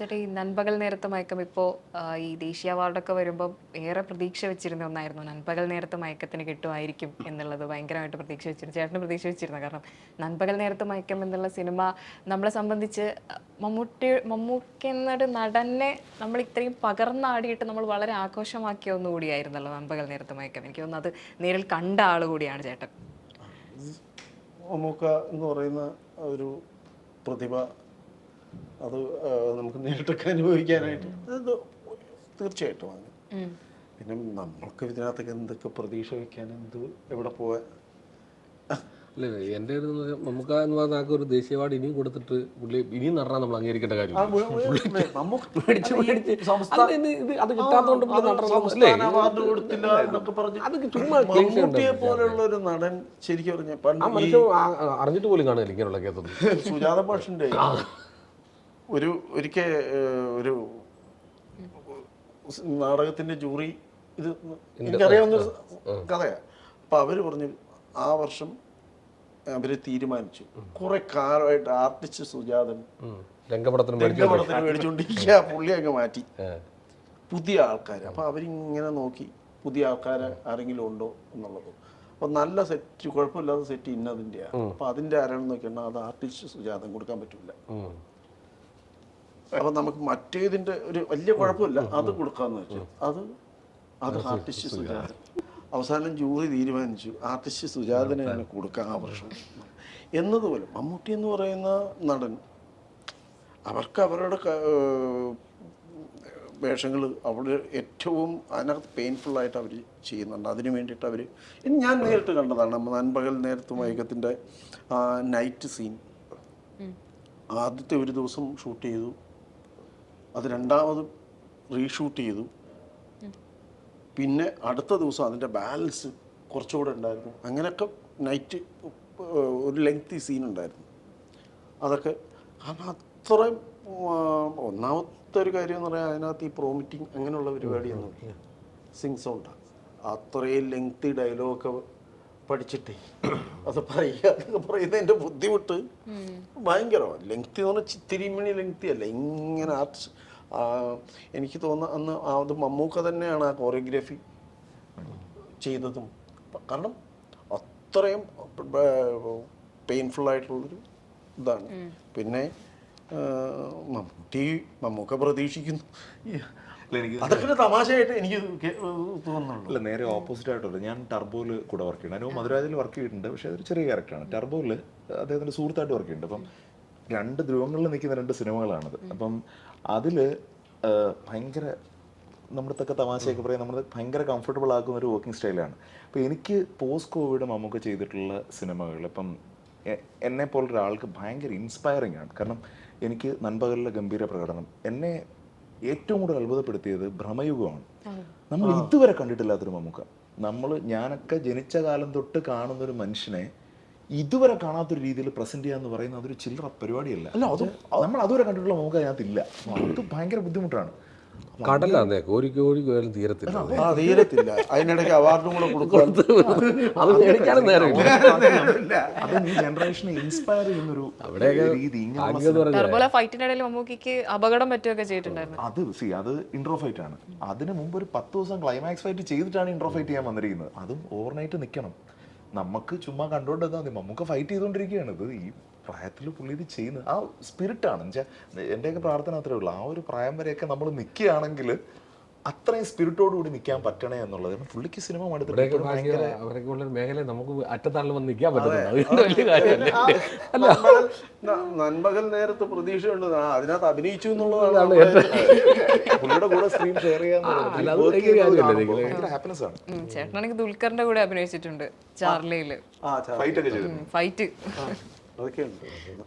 ചേട്ടാ ഈ നൻപകൽ നേരത്തെ മയക്കം ഇപ്പോൾ ഈ ദേശീയ അവാർഡൊക്കെ വരുമ്പോൾ ഏറെ പ്രതീക്ഷ വെച്ചിരുന്ന ഒന്നായിരുന്നു. നൻപകൽ നേരത്തെ മയക്കത്തിന് കിട്ടുമായിരിക്കും എന്നുള്ളത് ഭയങ്കരമായിട്ട് പ്രതീക്ഷ വെച്ചിരുന്നു. ചേട്ടന് പ്രതീക്ഷ വെച്ചിരുന്നു. കാരണം നൻപകൽ നേരത്തെ മയക്കം എന്നുള്ള സിനിമ നമ്മളെ സംബന്ധിച്ച് മമ്മൂട്ടി മമ്മൂക്ക എന്നൊരു നടനെ നമ്മൾ ഇത്രയും പകർന്നാടിയിട്ട് നമ്മൾ വളരെ ആഘോഷമാക്കിയ ഒന്നുകൂടിയായിരുന്നല്ലോ നൻപകൽ നേരത്തെ മയക്കം. എനിക്ക് തോന്നുന്നു അത് നേരിൽ കണ്ട ആൾ കൂടിയാണ് ചേട്ടൻ. മമ്മൂക്ക എന്ന് പറയുന്ന ഒരു പ്രതിഭ അത് നമുക്ക് നേരിട്ടൊക്കെ അനുഭവിക്കാനായിട്ട്. അത് തീർച്ചയായിട്ടും അങ്ങനെ പിന്നെ നമ്മൾക്ക് ഇതിനകത്തൊക്കെ എന്തൊക്കെ പ്രതീക്ഷ വയ്ക്കാൻ എന്ത് എവിടെ പോവാൻ അല്ലേ എന്റെ ഒരു ഇത് നമുക്ക് എന്ന് പറഞ്ഞ ആൾക്ക് ഒരു ദേശീയ അവാർഡ് ഇനിയും കൊടുത്തിട്ട് പുള്ളി ഇനിയും നടന്നാൽ നമ്മൾ അംഗീകരിക്കേണ്ട കാര്യം അത്. ഒരു നടൻ ശരിക്കും അറിഞ്ഞിട്ട് പോലും കാണില്ല ഇങ്ങനെയുള്ള കേസൊന്നും. സുജാത മാഷിന്റെ ഒരു ഒരിക്കൽ ഒരു നാടകത്തിന്റെ ജൂറി ഇത് എനിക്കറിയാവുന്ന കഥയാണ് കഥയാ. അപ്പൊ അവർ പറഞ്ഞു ആ വർഷം അവർ തീരുമാനിച്ചു. കുറെ കാലമായിട്ട് ആർട്ടിസ്റ്റ് സുജാതൻ. രംഗപടത്തിന് രംഗപടത്തിന് മേടിച്ചുകൊണ്ടിരിക്കുക പുള്ളി അങ്ങ് മാറ്റി. പുതിയ ആൾക്കാർ അപ്പൊ അവരിങ്ങനെ നോക്കി പുതിയ ആൾക്കാരെ ആരെങ്കിലും ഉണ്ടോ എന്നുള്ളത്. അപ്പൊ നല്ല സെറ്റ് കുഴപ്പമില്ലാത്ത സെറ്റ് ഇന്നതിന്റെയാണ് അപ്പൊ അതിന്റെ ആരാണെന്ന് നോക്കിയാൽ അത് ആർട്ടിസ്റ്റ് സുജാതൻ കൊടുക്കാൻ പറ്റില്ല. അപ്പൊ നമുക്ക് മറ്റേതിന്റെ ഒരു വലിയ കുഴപ്പമില്ല. അത് കൊടുക്കാന്ന് വെച്ചു. അത് അത് ആർട്ടിസ്റ്റ് സുജാതൻ. അവസാനം ജൂറി തീരുമാനിച്ചു. ആർട്ടിസ്റ്റ് സുജാതനെ തന്നെ കൊടുക്കാൻ ആ വർഷം. എന്നതുപോലെ മമ്മൂട്ടി എന്ന് പറയുന്ന നടൻ അവർക്ക് അവരുടെ വേഷങ്ങൾ അവിടെ ഏറ്റവും അതിനകത്ത് പെയിൻഫുള്ളായിട്ട് ആയിട്ട് അവർ ചെയ്യുന്നുണ്ട്. അതിന് വേണ്ടിയിട്ട് അവർ ഞാൻ നേരിട്ട് കണ്ടതാണ് നമ്മൾ നൻപകൽ നേരത്തെ മയക്കത്തിന്റെ നൈറ്റ് സീൻ ആദ്യത്തെ ഒരു ദിവസം ഷൂട്ട് ചെയ്തു. അത് രണ്ടാമതും റീഷൂട്ട് ചെയ്തു. പിന്നെ അടുത്ത ദിവസം അതിന്റെ ബാലൻസ് കുറച്ചുകൂടെ ഉണ്ടായിരുന്നു. അങ്ങനെയൊക്കെ നൈറ്റ് ഒരു ലെങ്തി സീൻ ഉണ്ടായിരുന്നു. അതൊക്കെ കാരണം അത്രയും ഒന്നാമത്തെ ഒരു കാര്യം എന്ന് പറയാൻ അതിനകത്ത് ഈ പ്രോമിറ്റിങ് അങ്ങനെയുള്ള പരിപാടിയൊന്നും സിങ് സൗണ്ട് അത്രയും ലെങ്തി ഡയലോഗൊക്കെ പഠിച്ചിട്ടേ. അത് പറയുക പറയുന്നത് എന്റെ ബുദ്ധിമുട്ട്. ഭയങ്കരമാണ്. ലെങ്തി എന്ന് പറഞ്ഞാൽ ചിത്തിരിമണി ലെങ്തി അല്ല. ഇങ്ങനെ ആർട്സ് എനിക്ക് തോന്നുന്ന അന്ന് ആ അത് മമ്മൂക്ക തന്നെയാണ് ആ കോറിയോഗ്രാഫി ചെയ്തതും. കാരണം അത്രയും പെയിൻഫുൾ ആയിട്ടുള്ളൊരു ഇതാണ്. പിന്നെ മമ്മൂട്ടി മമ്മൂക്ക പ്രതീക്ഷിക്കുന്നു. എനിക്ക് അതൊക്കെ തമാശയായിട്ട് എനിക്ക് തോന്നുന്നുള്ളൂ. അല്ല നേരെ ഓപ്പോസിറ്റ് ആയിട്ടുള്ളത് ഞാൻ ടർബോയിൽ കൂടെ വർക്ക് ചെയ്യുന്നത് അനുഭവം മധുരാജിൽ വർക്ക് ചെയ്തിട്ടുണ്ട്. പക്ഷേ അതൊരു ചെറിയ ക്യാരക്ടറാണ് ടർബോയിൽ അദ്ദേഹത്തിന്റെ സുഹൃത്തായിട്ട് വർക്ക് ചെയ്യുന്നുണ്ട്. അപ്പം രണ്ട് ധ്രുവങ്ങളിൽ നിൽക്കുന്ന രണ്ട് സിനിമകളാണത്. അപ്പം അതിൽ ഭയങ്കര നമ്മുടെ തക്ക തമാശയൊക്കെ പറയാൻ നമ്മൾ ഭയങ്കര കംഫർട്ടബിൾ ആക്കുന്ന ഒരു വർക്കിംഗ് സ്റ്റൈലാണ് അപ്പോൾ എനിക്ക് പോസ്റ്റ് കോവിഡ് നമുക്ക് ചെയ്തിട്ടുള്ള സിനിമകൾ ഇപ്പം എന്നെ പോലൊരാൾക്ക് ഭയങ്കര ഇൻസ്പയറിംഗ് ആണ്. കാരണം എനിക്ക് നൻപകലിലെ ഗംഭീര പ്രകടനം എന്നെ ഏറ്റവും കൂടുതൽ അത്ഭുതപ്പെടുത്തിയത് ഭ്രമയുഗമാണ്. നമ്മൾ ഇതുവരെ കണ്ടിട്ടില്ലാത്തൊരു മമ്മൂക്ക. നമ്മൾ ഞാനൊക്കെ ജനിച്ച കാലം തൊട്ട് കാണുന്ന ഒരു മനുഷ്യനെ ഇതുവരെ കാണാത്തൊരു രീതിയിൽ പ്രസന്റ് ചെയ്യാന്ന് പറയുന്നത് അതൊരു ചില്ലറ പരിപാടിയല്ല. അല്ല അത് നമ്മൾ അതുവരെ കണ്ടിട്ടുള്ള മമ്മൂക്ക അതിനകത്തില്ല. അത് ഭയങ്കര ബുദ്ധിമുട്ടാണ്. കടലാന്നേ കോരി കോരി പോയാലും തീരത്തില്ല. ആ തീരത്തില്ല. അതിനിടയ്ക്ക് അവാർഡും കൂടെ കൊടുക്കാൻ. അത് മേടിക്കാനും നേരം അത് ഈ ജനറേഷനെ ഇൻസ്പയർ ചെയ്യുന്നൊരു രീതി ഇങ്ങനെയുള്ള ഭാഗ്യം എന്ന് പറഞ്ഞാൽ അതുപോലെ ഫൈറ്റിനിടയിൽ മമ്മൂക്കിക്ക് അപകടം പറ്റുകയൊക്കെ ചെയ്തിട്ടുണ്ടായിരുന്നു. അത് സി അത് ഇൻട്രോ ഫൈറ്റ് ആണ്. അതിന് മുമ്പ് ഒരു പത്ത് ദിവസം ക്ലൈമാക്സ് ഫൈറ്റ് ചെയ്തിട്ടാണ് ഇൻട്രോ ഫൈറ്റ് ചെയ്യാൻ വന്നിരിക്കുന്നത്. അതും ഓവർനൈറ്റ് നിൽക്കണം നമുക്ക് ചുമ്മാ കണ്ടോണ്ട് മമ്മൂക്ക മതി. നമുക്ക് ഫൈറ്റ് ചെയ്തുകൊണ്ടിരിക്കുകയാണ് ഇത് ഈ പ്രായത്തിൽ പുള്ളി ഇത് ചെയ്യുന്നത്. ആ സ്പിരിറ്റാണ് എന്നുവെച്ചാൽ എന്റെയൊക്കെ പ്രാർത്ഥന അത്രേ ഉള്ളൂ. ആ ഒരു പ്രായം വരെയൊക്കെ നമ്മൾ നിൽക്കുകയാണെങ്കിൽ അത്രയും സ്പിരിറ്റോട് കൂടി നിൽക്കാൻ പറ്റണേ എന്നുള്ളത്. പുള്ളിക്ക് സിനിമ നമുക്ക് അറ്റത്താളിൽ വന്ന് നിൽക്കാൻ നന്മകൾ നേരത്തെ പ്രതീക്ഷയുണ്ട്. അതിനകത്ത് അഭിനയിച്ചു എന്നുള്ളതാണ് പുള്ളിയുടെ കൂടെ സ്ക്രീൻ ഷെയർ ചെയ്യാൻ? ഹാപ്പിനെസ് ആണ്. ചേട്ടനാണെങ്കിൽ ദുൽഖറിന്റെ കൂടെ അഭിനയിച്ചിട്ടുണ്ട് ചാർലിയിൽ. ഫൈറ്റ്. ഒക്കെ ചെയ്തു ഫൈറ്റ് അതൊക്കെയുണ്ട്